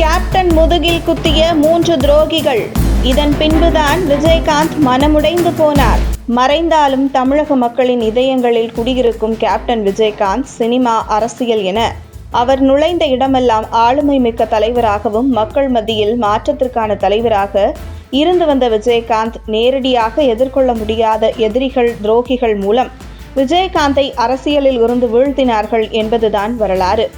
Captain முதுகில் குத்திய மூன்று துரோகிகள். இதன் பின்புதான் விஜயகாந்த் மனமுடைந்து போனார். மறைந்தாலும் தமிழக மக்களின் இதயங்களில் குடியிருக்கும் கேப்டன் விஜயகாந்த் சினிமா அரசியல் என. அவர் நுழைந்த இடமெல்லாம் ஆளுமை மிக்க தலைவராகவும் மக்கள் மத்தியில் மாற்றத்திற்கான தலைவராக இருந்து வந்த விஜயகாந்த் நேரடியாக எதிர்கொள்ள முடியாத எதிரிகள் துரோகிகள் மூலம் விஜயகாந்தை அரசியலில் இருந்து வீழ்த்தினார்கள் என்பதுதான் வரலாறு.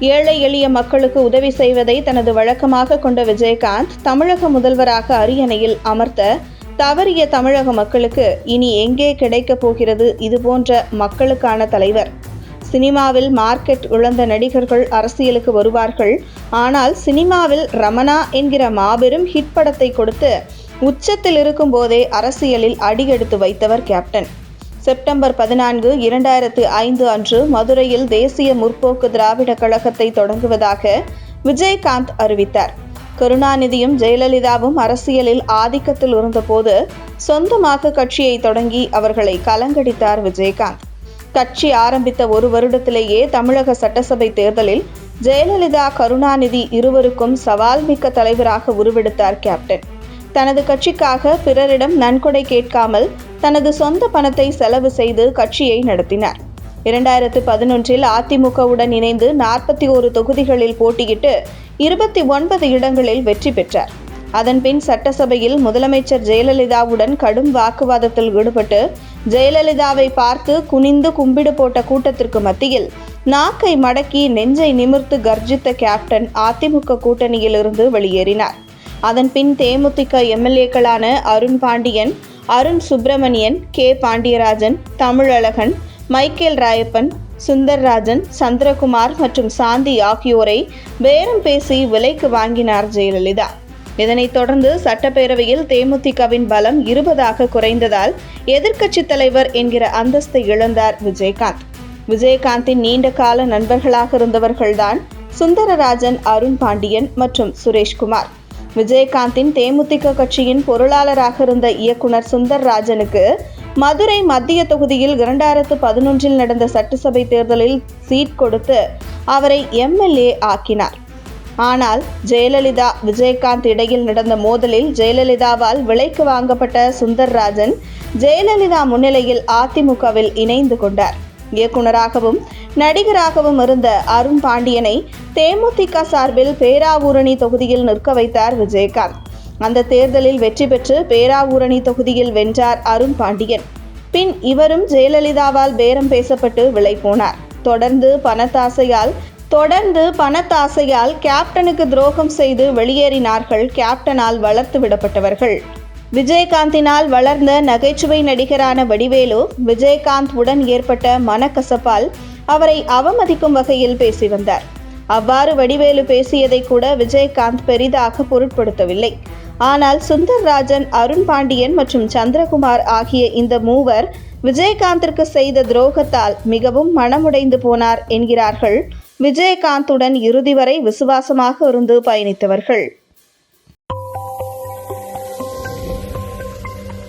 ஏழை எளிய மக்களுக்கு உதவி செய்வதை தனது வழக்கமாக கொண்ட விஜயகாந்த் தமிழக முதல்வராக அரியணையில் அமர்த்த தவறிய தமிழக மக்களுக்கு இனி எங்கே கிடைக்கப் போகிறது இதுபோன்ற மக்களுக்கான தலைவர். சினிமாவில் மார்க்கெட் இழந்த நடிகர்கள் அரசியலுக்கு வருவார்கள். ஆனால் சினிமாவில் ரமணா என்கிற மாபெரும் ஹிட் படத்தை கொடுத்து உச்சத்தில் இருக்கும்போதே அரசியலில் அடியெடுத்து வைத்தவர் கேப்டன். செப்டம்பர் பதினான்கு இரண்டாயிரத்து ஐந்து அன்று மதுரையில் தேசிய முற்போக்கு திராவிட கழகத்தை தொடங்குவதாக விஜயகாந்த் அறிவித்தார். கருணாநிதியும் ஜெயலலிதாவும் அரசியலில் ஆதிக்கத்தில் இருந்தபோது சொந்தமாக கட்சியை தொடங்கி அவர்களை கலங்கடித்தார் விஜயகாந்த். கட்சி ஆரம்பித்த ஒரு வருடத்திலேயே தமிழக சட்டசபை தேர்தலில் ஜெயலலிதா கருணாநிதி இருவருக்கும் சவால் மிக்க தலைவராக உருவெடுத்தார் கேப்டன். தனது கட்சிக்காக பிறரிடம் நன்கொடை கேட்காமல் தனது சொந்த பணத்தை செலவு செய்து கட்சியை நடத்தினார். இரண்டாயிரத்து பதினொன்றில் அதிமுகவுடன் இணைந்து நாற்பத்தி ஒரு தொகுதிகளில் போட்டியிட்டு இருபத்தி ஒன்பது இடங்களில் வெற்றி பெற்றார். அதன்பின் சட்டசபையில் முதலமைச்சர் ஜெயலலிதாவுடன் கடும் வாக்குவாதத்தில் ஈடுபட்டு ஜெயலலிதாவை பார்த்து குனிந்து கும்பிடு போட்ட கூட்டத்திற்கு மத்தியில் நாக்கை மடக்கி நெஞ்சை நிமிர்த்து கர்ஜித்த கேப்டன் அதிமுக கூட்டணியிலிருந்து வெளியேறினார். அதன்பின் தேமுதிக எம்எல்ஏக்களான அருண் பாண்டியன் அருண் சுப்பிரமணியன் கே. பாண்டியராஜன் தமிழழகன் மைக்கேல் ராயப்பன் சுந்தர்ராஜன் சந்திரகுமார் மற்றும் சாந்தி ஆகியோரை பேரம் பேசி விலைக்கு வாங்கினார் ஜெயலலிதா. இதனைத் தொடர்ந்து சட்டப்பேரவையில் தேமுதிகவின் பலம் இருபதாக குறைந்ததால் எதிர்க்கட்சித் தலைவர் என்கிற அந்தஸ்தை இழந்தார் விஜயகாந்த். விஜயகாந்தின் நீண்ட கால நண்பர்களாக இருந்தவர்கள்தான் சுந்தரராஜன் அருண் பாண்டியன் மற்றும் சுரேஷ்குமார். விஜயகாந்தின் தேமுதிக கட்சியின் பொருளாளராக இருந்த இயக்குனர் சுந்தர் ராஜனுக்கு மதுரை மத்திய தொகுதியில் இரண்டாயிரத்து பதினொன்றில் நடந்த சட்டசபை தேர்தலில் சீட் கொடுத்து அவரை எம்எல்ஏ ஆக்கினார். ஆனால் ஜெயலலிதா விஜயகாந்த் இடையில் நடந்த மோதலில் ஜெயலலிதாவால் விலைக்கு வாங்கப்பட்ட சுந்தர்ராஜன் ஜெயலலிதா முன்னிலையில் அதிமுகவில் இணைந்து கொண்டார். இயக்குனராகவும் நடிகராகவும் இருந்த அருண் பாண்டியனை தேமுதிக சார்பில் பேராவூரணி தொகுதியில் நிற்க வைத்தார் விஜயகாந்த். அந்த தேர்தலில் வெற்றி பெற்று பேராவூரணி தொகுதியில் வென்றார் அருண் பாண்டியன். பின் இவரும் ஜெயலலிதாவால் பேரம் பேசப்பட்டு விலை போனார். தொடர்ந்து பணத்தாசையால் தொடர்ந்து பணத்தாசையால் கேப்டனுக்கு துரோகம் செய்து வெளியேறினார்கள் கேப்டனால் வளர்த்து விடப்பட்டவர்கள். விஜயகாந்தினால் வளர்ந்த நகைச்சுவை நடிகரான வடிவேலு விஜயகாந்த் உடன் ஏற்பட்ட மனக்கசப்பால் அவரை அவமதிக்கும் வகையில் பேசி வந்தார். அவ்வாறு வடிவேலு பேசியதை கூட விஜயகாந்த் பெரிதாக பொருட்படுத்தவில்லை. ஆனால் சுந்தர்ராஜன் அருண் பாண்டியன் மற்றும் சந்திரகுமார் ஆகிய இந்த மூவர் விஜயகாந்திற்கு செய்த துரோகத்தால் மிகவும் மனமுடைந்து போனார் என்கிறார்கள் விஜயகாந்துடன் இறுதி வரை விசுவாசமாக இருந்து பயணித்தவர்கள்.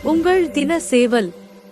உங்கள் தின சேவல்